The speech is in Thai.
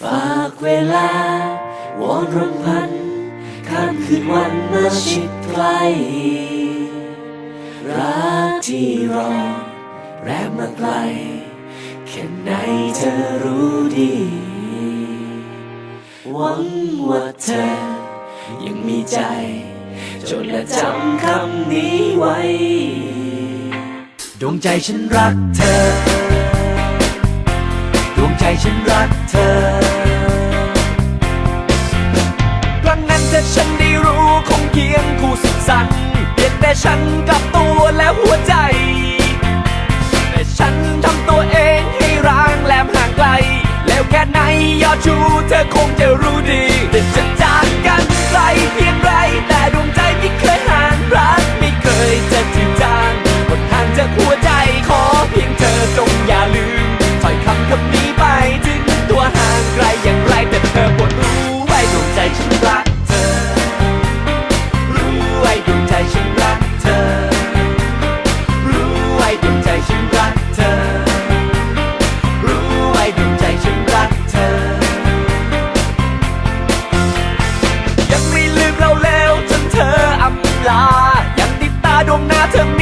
ฝากเวลาวอนรำพันข้ามคืนวันมาชิดใกล้รักที่รอแรมมาไกลแค่ไหนเธอรู้ดี หวังว่าเธอยังมีใจ จนและจำคำนี้ไว้ ดวงใจฉันรักเธอ แต่ฉันกับตัวและหัวใจ แต่ฉันทำตัวเองให้ร้างแหลมห่างไกล แล้วแค่ไหนยอดชูเธอคงจะรู้ดี ดตาดวงหน้าเธอ